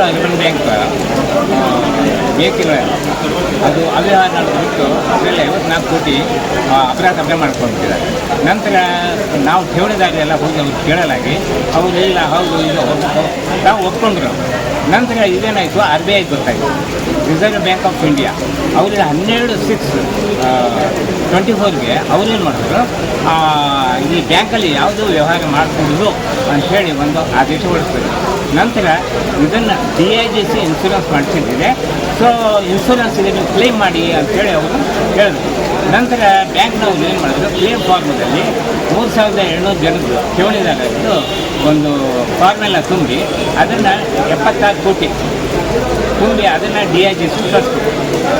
Diamond Development Bank ಬೇಕಿಲ್ಲ ಅದು ಅವ್ಯವಹಾರ ಬಿಟ್ಟು ಅದರಲ್ಲಿ ಐವತ್ನಾಲ್ಕು ಕೋಟಿ ಅಪರಾಧ ಅಪರಾಧ ಮಾಡ್ಕೊಂಡಿದ್ದಾರೆ. ನಂತರ ನಾವು ಠೇವಣಿದಾರರೆಲ್ಲ ಹೋಗಿ ಅವ್ರು ಕೇಳಲಾಗಿ ಅವರು ಇಲ್ಲ, ಹೌದು, ಇದು ನಾವು ಒಪ್ಕೊಂಡ್ರು. ನಂತರ ಇದೇನಾಯಿತು? ಆರ್ ಬಿ ಐ ಗೊತ್ತಾಯಿತು. Reserve bank of India. ಅವರಿಗೆ ಹನ್ನೆರಡು ಸಿಕ್ಸ್ ಟ್ವೆಂಟಿ ಫೋರ್ಗೆ ಅವ್ರೇನು ಮಾಡಿದ್ರು? ಈ ಬ್ಯಾಂಕಲ್ಲಿ ಯಾವುದು ವ್ಯವಹಾರ ಮಾಡಿಕೊಂಡು ಅಂಥೇಳಿ ಒಂದು ಆದೇಶ ಹೊರಡಿಸಿದ್ರು. ನಂತರ ಇದನ್ನು D I G C insurance ಮಾಡಿಸಿದ್ದಿದೆ so insurance ಇದನ್ನು ಕ್ಲೇಮ್ ಮಾಡಿ ಅಂತೇಳಿ ಅವರು ಹೇಳಿದ್ರು. ನಂತರ ಬ್ಯಾಂಕ್ನವ್ರು ಏನು ಮಾಡಿದ್ರು? ಕ್ಲೇಮ್ ಫಾರ್ಮದಲ್ಲಿ ಮೂರು ಸಾವಿರದ ಏಳ್ನೂರು ಜನರು ಕೇಳಿದಾಗಿದ್ದು ಒಂದು ಫಾರ್ಮೆಲ್ಲ ತುಂಬಿ ಅದನ್ನು ಎಪ್ಪತ್ತಾರು ಕೋಟಿ ತುಂಬಿ ಅದನ್ನು ಡಿ ಐ ಜಿ ಸಿ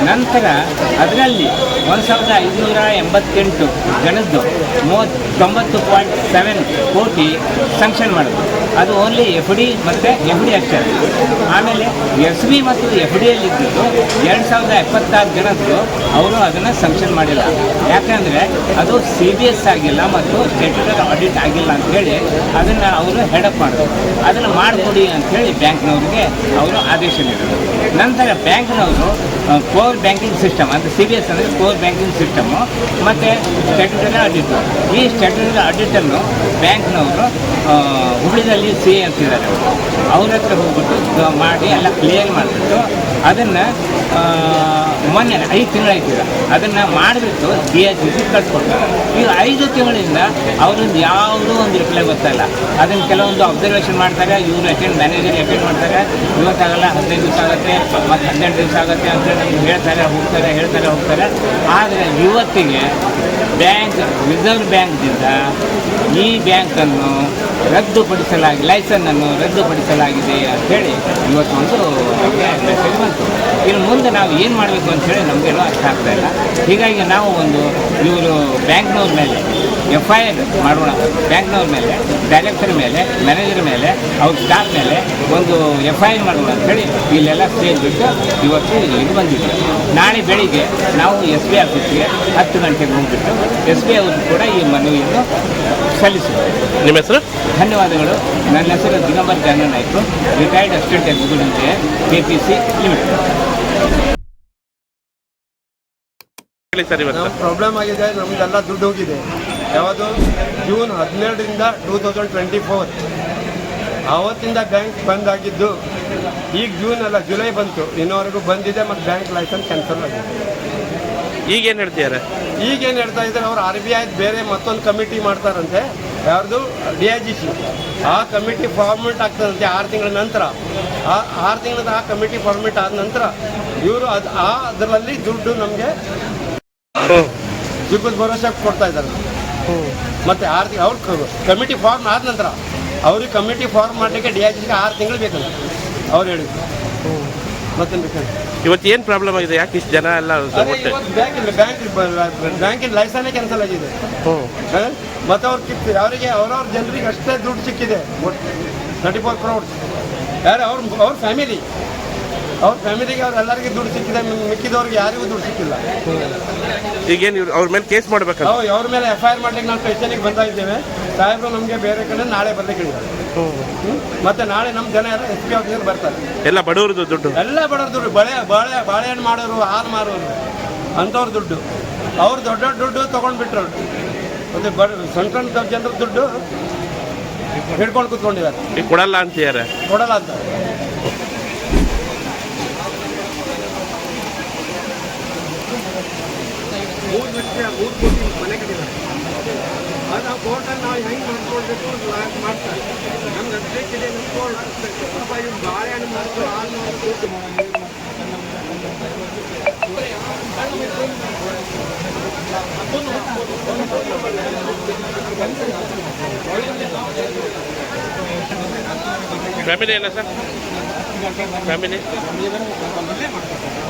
ನಂತರ ಅದರಲ್ಲಿ ಒಂದು ಸಾವಿರದ ಐದುನೂರ ಎಂಬತ್ತೆಂಟು ಜನದ್ದು ಮೂವತ್ತು ತೊಂಬತ್ತು ಪಾಯಿಂಟ್ ಸೆವೆನ್ ಕೋಟಿ ಸಂಕ್ಷನ್ ಮಾಡಿದ್ರು. ಅದು ಓನ್ಲಿ ಎಫ್ ಡಿ ಮತ್ತು ಎಫ್ ಡಿ ಅಕ್ಷರ ಆಮೇಲೆ ಎಸ್ ಬಿ ಮತ್ತು ಎಫ್ ಡಿಯಲ್ಲಿದ್ದು ಎರಡು ಸಾವಿರದ ಎಪ್ಪತ್ತಾರು ಜನದ್ದು ಅವರು ಅದನ್ನು ಸಂಕ್ಷನ್ ಮಾಡಿಲ್ಲ. ಯಾಕೆಂದರೆ ಅದು ಸಿ ಬಿ ಎಸ್ ಆಗಿಲ್ಲ ಮತ್ತು ಸ್ಟೇಟುಟರಿ ಆಡಿಟ್ ಆಗಿಲ್ಲ ಅಂಥೇಳಿ ಅದನ್ನು ಅವರು ಹೆಡಪ್ ಮಾಡಿದ್ರು. ಅದನ್ನು ಮಾಡಿಕೊಡಿ ಅಂಥೇಳಿ ಬ್ಯಾಂಕ್ನವ್ರಿಗೆ ಅವರು ಆದೇಶ ನೀಡಿದರು. ನಂತರ ಬ್ಯಾಂಕ್ನವರು ಕೋರ್ ಬ್ಯಾಂಕಿಂಗ್ ಸಿಸ್ಟಮ್ ಅಂದರೆ ಸಿ ಬಿ ಎಸ್ ಅಂದರೆ ಕೋರ್ ಬ್ಯಾಂಕಿಂಗ್ ಸಿಸ್ಟಮು ಮತ್ತು ಸ್ಟ್ಯಾಟ್ಯೂಟರಿ ಆಡಿಟ್ ಈ ಸ್ಟ್ಯಾಟ್ಯೂಟರಿ ಆಡಿಟನ್ನು ಬ್ಯಾಂಕ್ನವರು ಹುಬ್ಳಿದಲ್ಲಿ ಸಿ ಎ ಅಂತಿದ್ದಾರೆ ಅವರು ಹತ್ರ ಹೋಗ್ಬಿಟ್ಟು ಮಾಡಿ ಎಲ್ಲ ಕ್ಲಿಯರ್ ಮಾಡಿಬಿಟ್ಟು ಅದನ್ನು ಮೊನ್ನೆ, ಐದು ತಿಂಗಳು ಈಗ. ಅದನ್ನು ಮಾಡಿಬಿಟ್ಟು ಡಿ ಎಚ್ ಸಿ ಕಟ್ಕೊಡ್ತಾರೆ ಈಗ ಐದು ತಿಂಗಳಿಂದ ಅವರಿಂದ ಯಾವುದೂ ಒಂದು ರಿಪ್ಲೈ ಗೊತ್ತಲ್ಲ. ಅದನ್ನು ಕೆಲವೊಂದು ಅಬ್ಸರ್ವೇಷನ್ ಮಾಡ್ತಾರೆ ಇವರು ಅಟೆಂಡ್ ಮ್ಯಾನೇಜರ್ ಅಟೆಂಡ್ ಮಾಡ್ತಾರೆ. ಇವತ್ತಾಗಲ್ಲ ಹದಿನೈದು ದಿವಸ ಆಗುತ್ತೆ ಮತ್ತು ಹನ್ನೆರಡು ದಿವಸ ಆಗುತ್ತೆ ಅಂತ ಹೇಳ್ತಾರೆ, ಹೋಗ್ತಾರೆ ಹೇಳ್ತಾರೆ, ಹೋಗ್ತಾರೆ. ಆದರೆ ಇವತ್ತಿಗೆ ಬ್ಯಾಂಕ್, ರಿಸರ್ವ್ ಬ್ಯಾಂಕ್ದಿಂದ ಈ ಬ್ಯಾಂಕನ್ನು ರದ್ದುಪಡಿಸಲಾಗಿ ಲೈಸನ್ನನ್ನು ರದ್ದುಪಡಿಸಲಾಗಿದೆ ಅಂಥೇಳಿ ಇವತ್ತು ಒಂದು ಮೆಸೇಜ್ ಬಂತು. ಇನ್ನು ಮುಂದೆ ನಾವು ಏನು ಮಾಡಬೇಕು ಅಂತೇಳಿ ನಮಗೆಲ್ಲ ಅರ್ಥ ಆಗ್ತಾ ಇಲ್ಲ. ಹೀಗಾಗಿ ನಾವು ಒಂದು ಇವರು ಬ್ಯಾಂಕ್ನವ್ರ ಮೇಲೆ ಎಫ್ ಐ ಆರ್ ಮಾಡೋಣ. ಬ್ಯಾಂಕ್ನವ್ರ ಮೇಲೆ ಡೈರೆಕ್ಟರ್ ಮೇಲೆ ಮ್ಯಾನೇಜರ್ ಮೇಲೆ ಅವ್ರ ಸ್ಟಾಫ್ ಮೇಲೆ ಒಂದು ಎಫ್ ಐ ಆರ್ ಮಾಡೋಣ ಅಂತೇಳಿ ಇಲ್ಲೆಲ್ಲ ಸ್ಟೇಜ್ ಬಿಟ್ಟು ಇವತ್ತು ಇಲ್ಲಿಗೆ ಬಂದಿದ್ದೆ ನಾಳೆ ಬೆಳಿಗ್ಗೆ ನಾವು ಎಸ್ ಬಿ ಆಫೀಸ್ಗೆ ಹತ್ತು ಗಂಟೆಗೆ ಹೋಗ್ಬಿಟ್ಟು ಎಸ್ ಬಿ ಅವರು ಕೂಡ ಈ ಮನವಿಯನ್ನು ಸಲ್ಲಿಸಿದ್ದಾರೆ ನಿಮ್ಮ ಹೆಸರು? ಧನ್ಯವಾದಗಳು. ನನ್ನ ಹೆಸರು Digambar Jana Naik. Retired assistant executive J K P C limited ಹೇಳಿ ಸರ್ ಇವತ್ತು. ಪ್ರಾಬ್ಲಮ್ ಆಗಿದೆ ನಮಗೆಲ್ಲ ದುಡ್ಡು ಹೋಗಿದೆ. ಯಾವುದು? ಜೂನ್ ಹದಿನೇಳರಿಂದ ಟೂ ತೌಸಂಡ್ ಟ್ವೆಂಟಿ ಫೋರ್. ಆವತ್ತಿಂದ ಬ್ಯಾಂಕ್ ಬಂದ್ ಆಗಿದ್ದು ಈಗ ಜೂನ್ ಅಲ್ಲ ಜುಲೈ ಬಂತು. ಇನ್ನೋವರೆಗೂ ಬಂದಿದೆ ಮತ್ತು ಬ್ಯಾಂಕ್ ಲೈಸೆನ್ಸ್ ಕ್ಯಾನ್ಸಲ್ ಆಗಿದೆ. ಈಗೇನು ಹೇಳ್ತಿದ್ದಾರೆ ಈಗೇನು ಹೇಳ್ತಾ ಇದ್ದಾರೆ ಅವ್ರು ಆರ್ ಬಿ ಐ ಬೇರೆ ಮತ್ತೊಂದು ಕಮಿಟಿ ಮಾಡ್ತಾರಂತೆ. ಯಾರ್ದು? D I G C. ಆ ಕಮಿಟಿ ಫಾರ್ಮೆಟ್ ಆಗ್ತದಂತೆ ಆರು ತಿಂಗಳ ನಂತರ. ಆ ಆರು ತಿಂಗಳದ ಆ ಕಮಿಟಿ ಫಾರ್ಮೆಟ್ ಆದ ನಂತರ ಇವರು ಅದು ಆ ಅದರಲ್ಲಿ ದುಡ್ಡು ನಮಗೆ ದುಡ್ಡು ಭರೋಸೆ ಕೊಡ್ತಾ ಇದ್ದಾರೆ. ಮತ್ತೆ ಆರು ತಿಂಗಳು ಅವ್ರ ಕಮಿಟಿ ಫಾರ್ಮ್ ಆದ ನಂತರ ಅವ್ರಿಗೆ ಕಮಿಟಿ ಫಾರ್ಮ್ ಮಾಡಲಿಕ್ಕೆ ಡಿ ಐ ಜಿಗೆ ಆರು ತಿಂಗಳು ಬೇಕಂತ ಅವ್ರು ಹೇಳಿದ್ರು. ಮತ್ತೇನು ಬೇಕಂತ ಇವತ್ತು ಏನು ಪ್ರಾಬ್ಲಮ್ ಆಗಿದೆ? ಯಾಕೆ ಇಷ್ಟು ಜನ ಎಲ್ಲ ಇವತ್ತು ಬ್ಯಾಂಕ್ ಬ್ಯಾಂಕ್ ಬ್ಯಾಂಕಿನ ಲೈಸನ್ಸೇ ಕ್ಯಾನ್ಸಲ್ ಆಗಿದೆ. ಹ್ಞೂ. ಹ? ಮತ್ತೆ ಅವ್ರು ಕಿತ್ತು ಅವರಿಗೆ ಅವ್ರವ್ರ ಜನರಿಗೆ ಅಷ್ಟೇ ದುಡ್ಡು ಸಿಕ್ಕಿದೆ. ತರ್ಟಿ ಫೋರ್ ಕ್ರೋಡ್ಸ್ ಯಾರು ಅವ್ರ ಅವ್ರ ಫ್ಯಾಮಿಲಿ ಅವ್ರ ಫ್ಯಾಮಿಲಿಗೆ ಅವ್ರ ಎಲ್ಲರಿಗೂ ದುಡ್ಡು ಸಿಕ್ಕಿದೆ ಮಿಕ್ಕಿದವ್ರಿಗೆ ಯಾರಿಗೂ ದುಡ್ಡು ಸಿಕ್ಕಿಲ್ಲ. ಈಗೇನು ಇವ್ರು ಅವ್ರ ಮೇಲೆ ಕೇಸ್ ಮಾಡ್ಬೇಕು ನಾವು ಅವ್ರ ಮೇಲೆ ಎಫ್ ಐ ಆರ್ ಮಾಡ್ಲಿಕ್ಕೆ ನಾವು ಸ್ಟೇಷನಿಗೆ ಬರ್ತಾ ಇದ್ದೇವೆ. ಸಾಹೇಬರು ನಮಗೆ ಬೇರೆ ಕಡೆ ನಾಳೆ ಬರ್ಲಿಕ್ಕೆ ಹೇಳಿದ್ದಾರೆ. ಹ್ಮ್? ಮತ್ತೆ ನಾಳೆ ನಮ್ಮ ಜನ ಎಲ್ಲ ಎಸ್ ಪಿ ಆಫೀಸರ್ ಬರ್ತಾರೆ. ಎಲ್ಲ ಬಡವ್ರದ್ದು ದುಡ್ಡು. ಎಲ್ಲ ಬಡವ್ರ ದುಡ್ಡು ಬಳೆ ಬಾಳೆ ಬಾಳೆಹಣ್ಣು ಮಾಡೋರು ಹಾಲು ಮಾರೋರು ಅಂಥವ್ರ ದುಡ್ಡು. ಅವ್ರು ದೊಡ್ಡ ದೊಡ್ಡ ದುಡ್ಡು ತೊಗೊಂಡ್ಬಿಟ್ರು. ಒಂದು ಬಡ ಸಣ್ಣ ಸಣ್ಣ ಜನರ ದುಡ್ಡು ಹಿಡ್ಕೊಂಡು ಕೂತ್ಕೊಂಡಿದ್ದಾರೆ. ಈಗ ಕೊಡಲ್ಲ ಅಂತಿದ್ದಾರೆ. ಕೊಡಲ್ಲ ಅಂತ ಮೂರು ಲಕ್ಷ ಮೂರು ಕೋಟಿ ಮನೆ ಕಟ್ಟಿದ್ದಾರೆ ಅದು ನಾವು ಕೋರ್ಟಲ್ಲಿ ನಾವು ಹೆಂಗೆ ಮಾಡ್ಕೊಳ್ಬೇಕು ಮಾಡ್ತಾರೆ ನಮ್ಗೆ ಅಷ್ಟೇ ನಮ್ಮ ಕೋರ್ಟ್ ಬಾಳೆಹಣ್ಣು ಮಾರ್ತು ಹಾಲು ಮಾರ್ತು ಫ್ಯಾಮಿಲಿ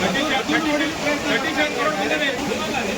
प्रतिशत प्रतिशत